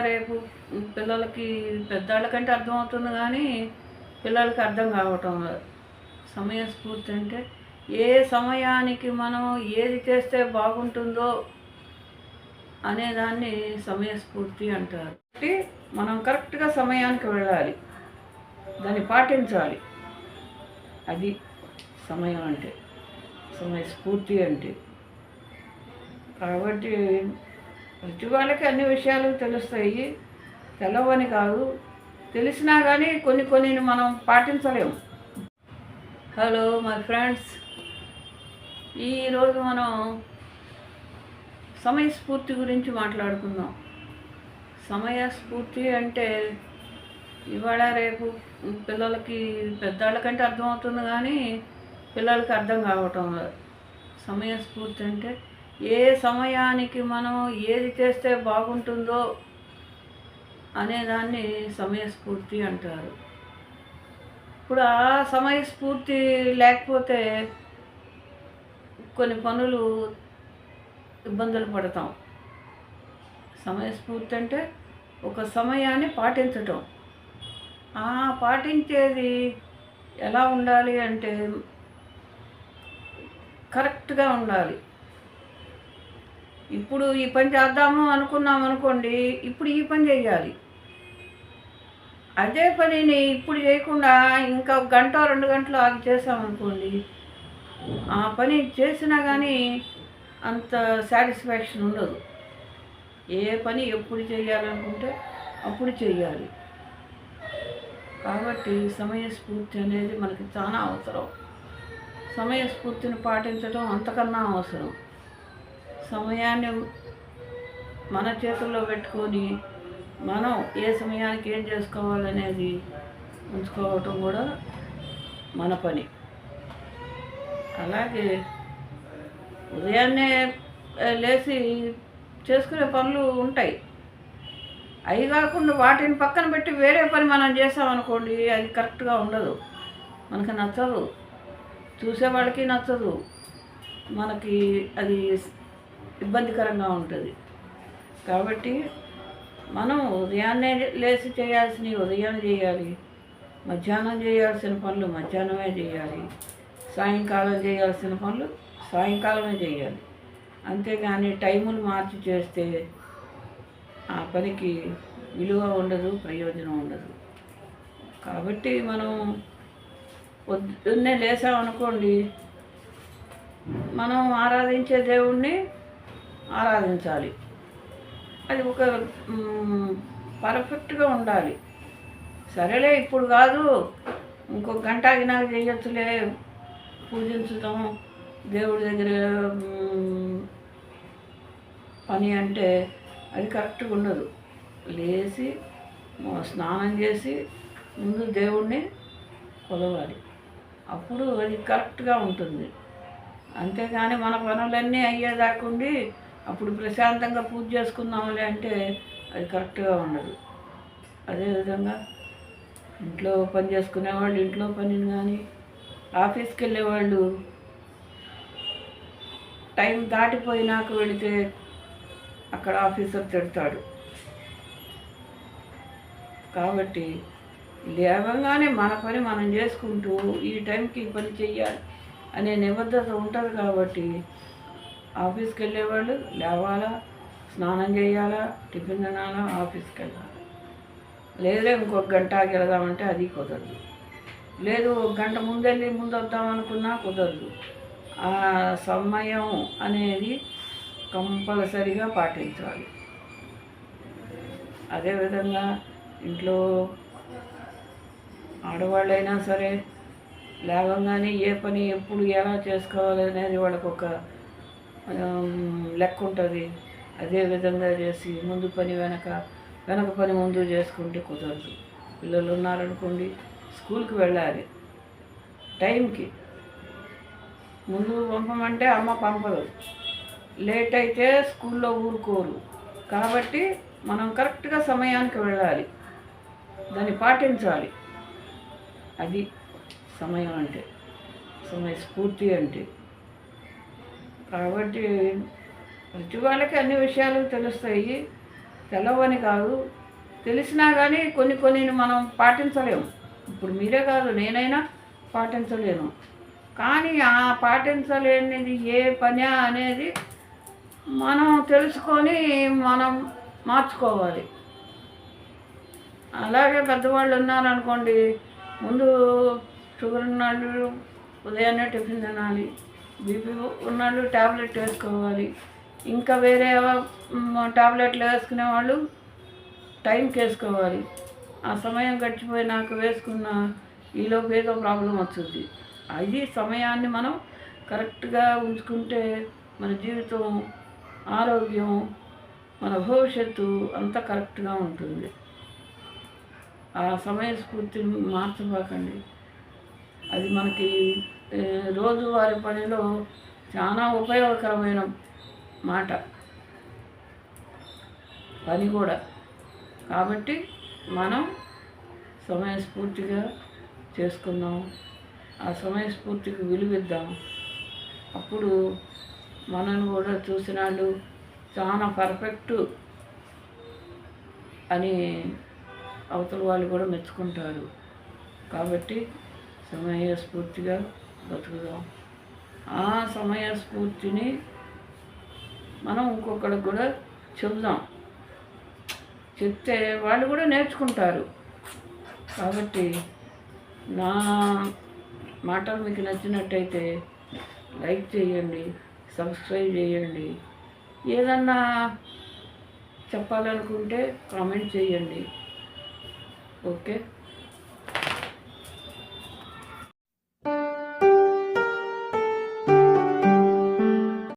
రేపు పిల్లలకి పెద్దవాళ్ళకంటే అర్థమవుతుంది కానీ పిల్లలకి అర్థం కావటం లేదు సమయస్ఫూర్తి అంటే ఏ సమయానికి మనం ఏది చేస్తే బాగుంటుందో అనేదాన్ని సమయస్ఫూర్తి అంటారు. కాబట్టి మనం కరెక్ట్గా సమయానికి వెళ్ళాలి. దాన్ని పాటించాలి. అది సమయం అంటే సమయస్ఫూర్తి అంటే. కాబట్టి ప్రతి వాళ్ళకి అన్ని విషయాలు తెలుస్తాయి. తెలవని కాదు. తెలిసినా కానీ కొన్ని కొన్ని మనం పాటించలేము. హలో మై ఫ్రెండ్స్ ఈరోజు మనం సమయస్ఫూర్తి గురించి మాట్లాడుకుందాం. సమయస్ఫూర్తి అంటే ఇవాళ రేపు పిల్లలకి పెద్దవాళ్ళకంటే అర్థమవుతుంది కానీ పిల్లలకి అర్థం కావటం సమయస్ఫూర్తి అంటే ఏ సమయానికి మనం ఏది చేస్తే బాగుంటుందో అనేదాన్ని సమయస్ఫూర్తి అంటారు. ఇప్పుడు ఆ సమయస్ఫూర్తి లేకపోతే కొన్ని పనులు ఇబ్బందులు పడతాం. సమయస్ఫూర్తి అంటే ఒక సమయాన్ని పాటించటం. ఆ పాటించేది ఎలా ఉండాలి అంటే కరెక్ట్గా ఉండాలి. ఇప్పుడు ఈ పని చేద్దాము అనుకున్నాం అనుకోండి ఇప్పుడు ఈ పని చేయాలి. అదే పనిని ఇప్పుడు చేయకుండా ఇంకా గంట రెండు గంటలు ఆగి చేసామనుకోండి ఆ పని చేసినా కానీ అంత సాటిస్ఫాక్షన్ ఉండదు. ఏ పని ఎప్పుడు చేయాలనుకుంటే అప్పుడు చేయాలి. కాబట్టి సమయస్ఫూర్తి అనేది మనకి చాలా అవసరం. సమయస్ఫూర్తిని పాటించడం అంతకన్నా అవసరం. సమయాన్ని మన చేతుల్లో పెట్టుకొని మనం ఏ సమయానికి ఏం చేసుకోవాలనేది ఉంచుకోవటం కూడా మన పని. అలాగే ఉదయాన్నే లేచి చేసుకునే పనులు ఉంటాయి. అవి కాకుండా వాటిని పక్కన పెట్టి వేరే పని మనం చేసామనుకోండి అది కరెక్ట్గా ఉండదు. మనకి నచ్చదు. చూసేవాళ్ళకి నచ్చదు. మనకి అది ఇబ్బందికరంగా ఉంటుంది. కాబట్టి మనం ఉదయాన్నే లేచి చేయాల్సినవి ఉదయం చేయాలి మధ్యాహ్నం చేయాల్సిన పనులు మధ్యాహ్నమే చేయాలి సాయంకాలం చేయాల్సిన పనులు సాయంకాలమే చేయాలి. అంతేగాని టైములు మార్చి చేస్తే ఆ పనికి విలువ ఉండదు ప్రయోజనం ఉండదు. కాబట్టి మనం పొద్దున్నే లేసామనుకోండి మనం ఆరాధించే దేవుణ్ణి ఆరాధించాలి. అది ఒక పర్ఫెక్ట్గా ఉండాలి. సరేలే ఇప్పుడు కాదు. ఇంకొక గంట ఆగినా చేయొచ్చులే. పూజించుతాం. దేవుడి దగ్గర పని అంటే అది కరెక్ట్గా ఉండదు. లేచి స్నానం చేసి ముందు దేవుణ్ణి కొలవాలి. అప్పుడు అది కరెక్ట్గా ఉంటుంది. అంతేగాని మన పనులన్నీ అయ్యేదాకుండి అప్పుడు ప్రశాంతంగా పూజ చేసుకుందాంలే అంటే అది కరెక్ట్గా ఉండదు. అదేవిధంగా ఇంట్లో పని చేసుకునేవాళ్ళు ఇంట్లో పనిని కానీ ఆఫీస్కి వెళ్ళేవాళ్ళు టైం దాటిపోయినాక వెళితే అక్కడ ఆఫీసర్ తిడతాడు. కాబట్టి లేవగానే మన పని మనం చేసుకుంటూ ఈ టైంకి ఈ పని చెయ్యాలి అనే నిబద్ధత ఉంటుంది కాబట్టి ఆఫీస్కి వెళ్ళేవాళ్ళు లేవాలా స్నానం చేయాలా టిఫిన్ తినాలా ఆఫీస్కి వెళ్ళాలి లేదా ఇంకొక గంట వెళదామంటే అది కుదరదు. లేదు ఒక గంట ముందెళ్ళి ముందు వద్దామనుకున్నా కుదరదు. ఆ సమయం అనేది కంపల్సరిగా పాటించాలి. అదేవిధంగా ఇంట్లో ఆడవాళ్ళైనా సరే లేవగానే ఏ పని ఎప్పుడు ఎలా చేసుకోవాలి అనేది వాళ్ళకు ఒక లెక్క ఉంటుంది. అదే విధంగా చేసి ముందు పని వెనక వెనక పని ముందు చేసుకుంటే కుదరదు. పిల్లలు ఉన్నారనుకోండి స్కూల్కి వెళ్ళాలి. టైంకి. ముందు పంపమంటే అమ్మ పంపదు. లేట్ అయితే స్కూల్లో ఊరుకోరు. కాబట్టి మనం కరెక్ట్గా సమయానికి వెళ్ళాలి. దాన్ని పాటించాలి. అది సమయం అంటే సమయ స్ఫూర్తి అంటే. కాబట్టి ప్రతి వాళ్ళకి అన్ని విషయాలు తెలుస్తాయి. తెలవని కాదు. తెలిసినా కానీ కొన్ని కొన్ని మనం పాటించలేము. ఇప్పుడు మీరే కాదు నేనైనా పాటించలేను. కానీ ఆ పాటించలేనిది ఏ పని అనేది మనం తెలుసుకొని మనం మార్చుకోవాలి. అలాగే పెద్దవాళ్ళు ఉన్నారనుకోండి ముందు షుగర్ ఉన్నాళ్ళు ఉదయాన్నే టిఫిన్ తినాలి బీపీ ఉన్నాళ్ళు ట్యాబ్లెట్ వేసుకోవాలి. ఇంకా వేరే ట్యాబ్లెట్లు వేసుకునే వాళ్ళు టైంకి వేసుకోవాలి. ఆ సమయం గడిచిపోయినాక వేసుకున్న ఈలోపు ఏదో ప్రాబ్లం వస్తుంది. అది సమయాన్ని మనం కరెక్ట్గా ఉంచుకుంటే మన జీవితం ఆరోగ్యం మన భవిష్యత్తు అంతా కరెక్ట్గా ఉంటుంది. ఆ సమయ స్ఫూర్తిని మార్చబాకండి. అది మనకి రోజువారి పనిలో చాలా ఉపయోగకరమైన మాట. పని కూడా. కాబట్టి మనం సమయస్ఫూర్తిగా చేసుకుందాం. ఆ సమయస్ఫూర్తికి విలువిద్దాం. అప్పుడు మనల్ని కూడా చూసిన వాళ్ళు చాలా పర్ఫెక్ట్ అని అవతల వాళ్ళు కూడా మెచ్చుకుంటారు. కాబట్టి సమయస్ఫూర్తిగా బతుకుదాం. ఆ సమయస్ఫూర్తిని మనం ఇంకొకరికి కూడా చెబుదాం. చెప్తే వాళ్ళు కూడా నేర్చుకుంటారు. కాబట్టి నా మాటలు మీకు నచ్చినట్టయితే లైక్ చేయండి సబ్స్క్రైబ్ చేయండి. ఏదన్నా చెప్పాలనుకుంటే కామెంట్ చేయండి. ఓకే?